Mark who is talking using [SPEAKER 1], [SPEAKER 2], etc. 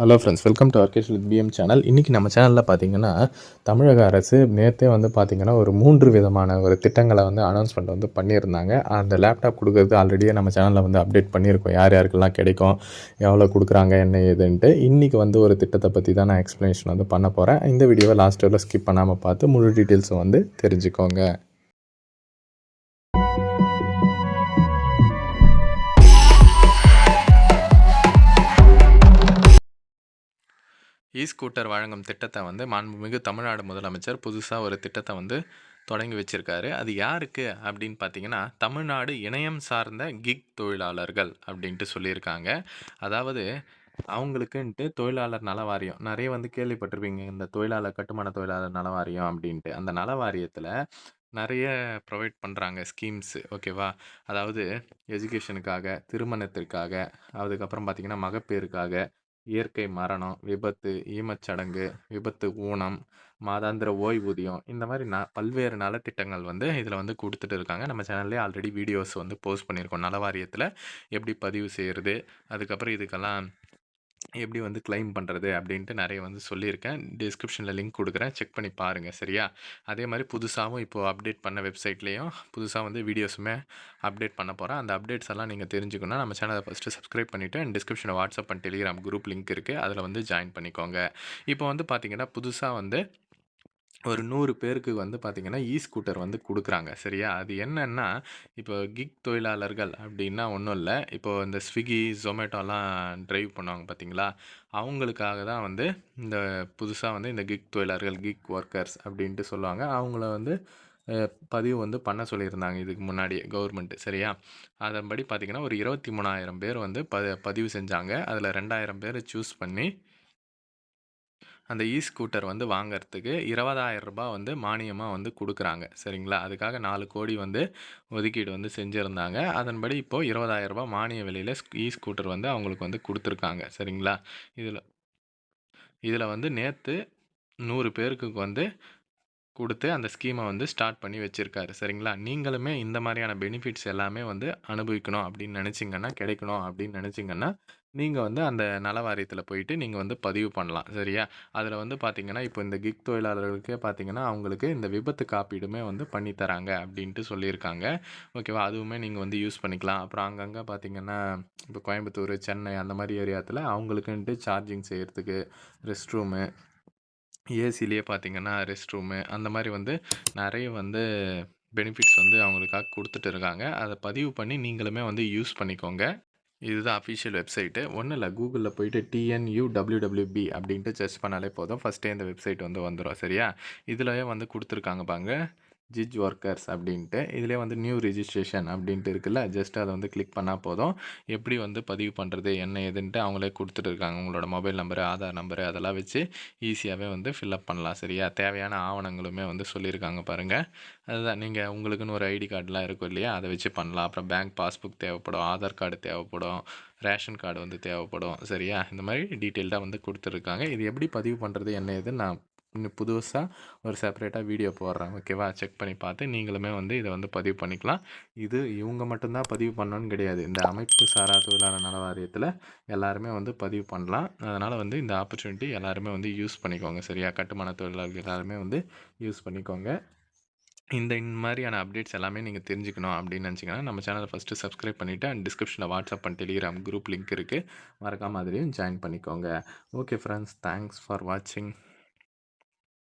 [SPEAKER 1] Hello friends welcome to Arkesh with PM channel இன்றைக்கி நம்ம சேனலில் பார்த்தீங்கன்னா தமிழக அரசு நேற்றே வந்து பார்த்திங்கன்னா ஒரு மூன்று விதமான ஒரு திட்டங்களை வந்து அனௌன்ஸ்மெண்ட் வந்து பண்ணியிருந்தாங்க. அந்த லேப்டாப் கொடுக்குறது ஆல்ரெடியே நம்ம சேனலில் வந்து அப்டேட் பண்ணியிருக்கோம். யார் யாருக்கெல்லாம் கிடைக்கும் எவ்வளோ கொடுக்குறாங்க என்ன ஏதுன்ட்டு. இன்றைக்கி வந்து ஒரு திட்டத்தை பற்றி தான் நான் எக்ஸ்ப்ளனேஷன் வந்து பண்ண போகிறேன் இந்த வீடியோவை லாஸ்ட் வரையில் ஸ்கிப் பண்ணாமல் பார்த்து முழு டீட்டெயில்ஸும் வந்து தெரிஞ்சுக்கோங்க. இ ஸ்கூட்டர் வழங்கும் திட்டத்தை வந்து மாண்புமிகு தமிழ்நாடு முதலமைச்சர் புதுசாக ஒரு திட்டத்தை வந்து தொடங்கி வச்சிருக்காரு. அது யாருக்கு அப்படின்னு பார்த்தீங்கன்னா தமிழ்நாடு இணையம் சார்ந்த கிக் தொழிலாளர்கள் அப்படின்ட்டு சொல்லியிருக்காங்க. அதாவது அவங்களுக்குன்ட்டு தொழிலாளர் நல வாரியம் நிறைய வந்து கேள்விப்பட்டிருப்பீங்க இந்த தொழிலாளர் கட்டுமான தொழிலாளர் நல வாரியம் அப்படின்ட்டு. அந்த நல வாரியத்தில் நிறைய ப்ரொவைட் பண்ணுறாங்க ஸ்கீம்ஸு ஓகேவா அதாவது எஜுகேஷனுக்காக திருமணத்திற்காக அதுக்கப்புறம் பார்த்திங்கன்னா மகப்பேறுக்காக இயற்கை மரணம் விபத்து ஈமச்சடங்கு விபத்து ஊனம் மாதாந்திர ஓய்வூதியம் இந்த மாதிரி ந பல்வேறு நலத்திட்டங்கள் வந்து இதில் வந்து கொடுத்துட்டு இருக்காங்க. நம்ம சேனல்லே ஆல்ரெடி வீடியோஸ் வந்து போஸ்ட் பண்ணியிருக்கோம். நலவாரியத்தில் எப்படி பதிவு செய்கிறது அதுக்கப்புறம் இதுக்கெல்லாம் எப்படி வந்து கிளைம் பண்ணுறது அப்படின்ட்டு நிறைய வந்து சொல்லியிருக்கேன். டிஸ்கிரிப்ஷனில் லிங்க் கொடுக்குறேன். செக் பண்ணி பாருங்கள் சரியா? அதே மாதிரி புதுசாகவும் இப்போது அப்டேட் பண்ண வெப்சைட்லேயும் புதுசாக வந்து வீடியோஸுமே அப்டேட் பண்ண போகிறேன் அந்த அப்டேட்ஸ் எல்லாம் நீங்கள் தெரிஞ்சுக்கணும் நம்ம சேனலை ஃபஸ்ட்டு சப்ஸ்கிரைப் பண்ணிவிட்டு அண்ட் டிஸ்கிரிப்ஷனில் WhatsApp and Telegram group link இருக்குது அதில் வந்து ஜாயின் பண்ணிக்கோங்க. இப்போ வந்து பார்த்திங்கன்னா புதுசாக வந்து ஒரு நூறு பேருக்கு வந்து பார்த்திங்கன்னா இ ஸ்கூட்டர் வந்து கொடுக்குறாங்க. சரியா? அது என்னென்னா இப்போ கிக் தொழிலாளர்கள் அப்படின்னா ஒன்றும் இல்லை. இப்போது இந்த ஸ்விக்கி ஜொமேட்டோலாம் ட்ரைவ் பண்ணுவாங்க பார்த்தீங்களா? அவங்களுக்காக தான் வந்து இந்த புதுசாக வந்து இந்த கிக் தொழிலாளர்கள் கிக் ஒர்க்கர்ஸ் அப்படின்ட்டு சொல்லுவாங்க. அவங்கள வந்து பதிவு வந்து பண்ண சொல்லியிருந்தாங்க இதுக்கு முன்னாடியே கவர்மெண்ட்டு சரியா? அதன்படி பார்த்திங்கன்னா ஒரு இருபத்தி மூணாயிரம் பேர் வந்து ப பதிவு செஞ்சாங்க. அதில் ரெண்டாயிரம் பேர் சூஸ் பண்ணி அந்த இ ஸ்கூட்டர் வந்து வாங்குறதுக்கு இருபதாயிரம் ரூபாய் வந்து மானியமாக வந்து கொடுக்குறாங்க. சரிங்களா? அதுக்காக நாலு கோடி வந்து ஒதுக்கீடு வந்து செஞ்சுருந்தாங்க. அதன்படி இப்போது இருபதாயிரம் ரூபாய் மானிய விலையில் இ ஸ்கூட்டர் வந்து அவங்களுக்கு வந்து கொடுத்துருக்காங்க. சரிங்களா? இதில் இதில் வந்து நேற்று நூறு பேருக்கு வந்து கொடுத்து அந்த ஸ்கீமை வந்து ஸ்டார்ட் பண்ணி வச்சுருக்காரு. சரிங்களா? நீங்களுமே இந்த மாதிரியான பெனிஃபிட்ஸ் எல்லாமே வந்து அனுபவிக்கணும் அப்படின்னு நினச்சிங்கன்னா கிடைக்கணும் அப்படின்னு நினச்சிங்கன்னா நீங்கள் வந்து அந்த நல வாரியத்தில் போயிட்டு நீங்கள் வந்து பதிவு பண்ணலாம். சரியா? அதில் வந்து பார்த்தீங்கன்னா இப்போ இந்த கிக் தொழிலாளர்களுக்கே பார்த்தீங்கன்னா அவங்களுக்கு இந்த விபத்து காப்பீடுமே வந்து பண்ணி தராங்க அப்படின்ட்டு சொல்லியிருக்காங்க. ஓகேவா? அதுவுமே நீங்கள் வந்து யூஸ் பண்ணிக்கலாம். அப்புறம் அங்கங்கே பார்த்தீங்கன்னா இப்போ கோயம்புத்தூர் சென்னை அந்த மாதிரி ஏரியாத்தில் அவங்களுக்குன்ட்டு சார்ஜிங் செய்கிறதுக்கு ரெஸ்ட் ரூமு ஏசிலேயே பார்த்தீங்கன்னா ரெஸ்ட் ரூமு அந்த மாதிரி வந்து நிறைய வந்து பெனிஃபிட்ஸ் வந்து அவங்களுக்காக கொடுத்துட்டு இருக்காங்க. அதை பதிவு பண்ணி நீங்களுமே வந்து யூஸ் பண்ணிக்கோங்க. இதுதான் அஃபிஷியல் வெப்சைட்டு ஒன்றும் இல்லை கூகுளில் போயிட்டு டிஎன்யூ டபிள்யூடபிள்யூபி அப்படின்ட்டு சர்ச் பண்ணாலே போதும். ஃபஸ்ட்டே இந்த வெப்சைட் வந்து வந்துடும் சரியா? இதில் வந்து கொடுத்துருக்காங்க பாங்க ஜிஜ் ஒர்க்கர்ஸ் அப்படின்ட்டு. இதிலே வந்து நியூ ரிஜிஸ்ட்ரேஷன் அப்படின்ட்டு இருக்குல்ல ஜஸ்ட் அதை வந்து கிளிக் பண்ணால் போதும். எப்படி வந்து பதிவு பண்ணுறது என்ன ஏதுன்ட்டு அவங்களே கொடுத்துட்டு இருக்காங்க. உங்களோட மொபைல் நம்பரு ஆதார் நம்பரு அதெல்லாம் வச்சு ஈஸியாகவே வந்து ஃபில்அப் பண்ணலாம் சரியா? தேவையான ஆவணங்களுமே வந்து சொல்லியிருக்காங்க பாருங்கள் அதுதான் நீங்கள் உங்களுக்குன்னு ஒரு ஐடி கார்டெலாம் இருக்கும் இல்லையா? அதை வச்சு பண்ணலாம். அப்புறம் பேங்க் பாஸ்புக் தேவைப்படும் ஆதார் கார்டு தேவைப்படும் ரேஷன் கார்டு வந்து தேவைப்படும் சரியா? இந்த மாதிரி டீட்டெயில்டாக வந்து கொடுத்துருக்காங்க இது எப்படி பதிவு பண்ணுறது என்ன ஏதுன்னு நான் இன்னும் புதுசாக ஒரு செப்பரேட்டாக வீடியோ போடுறேன் ஓகேவா செக் பண்ணி பார்த்து நீங்களுமே வந்து இதை வந்து பதிவு பண்ணிக்கலாம். இது இவங்க மட்டும்தான் பதிவு பண்ணணும்னு கிடையாது. இந்த அமைப்பு சாரா தொழிலாளர் நல வாரியத்தில் எல்லாருமே வந்து பதிவு பண்ணலாம். அதனால் வந்து இந்த ஆப்பர்ச்சுனிட்டி எல்லாருமே வந்து யூஸ் பண்ணிக்கோங்க. சரியா? கட்டுமான தொழிலாளர்கள் எல்லாருமே வந்து யூஸ் பண்ணிக்கோங்க. இந்த இந்த மாதிரியான அப்டேட்ஸ் எல்லாமே நீங்கள் தெரிஞ்சுக்கணும் அப்படின்னு நினச்சிங்கன்னா நம்ம சேனலை ஃபஸ்ட்டு சப்ஸ்கிரைப் பண்ணிவிட்டு அண்ட் டிஸ்கிரிப்ஷனில் WhatsApp and Telegram group link இருக்குது மறக்காமல் அதுலேயும் ஜாயின் பண்ணிக்கோங்க. ஓகே ஃப்ரெண்ட்ஸ் தேங்க்ஸ் ஃபார் வாட்சிங்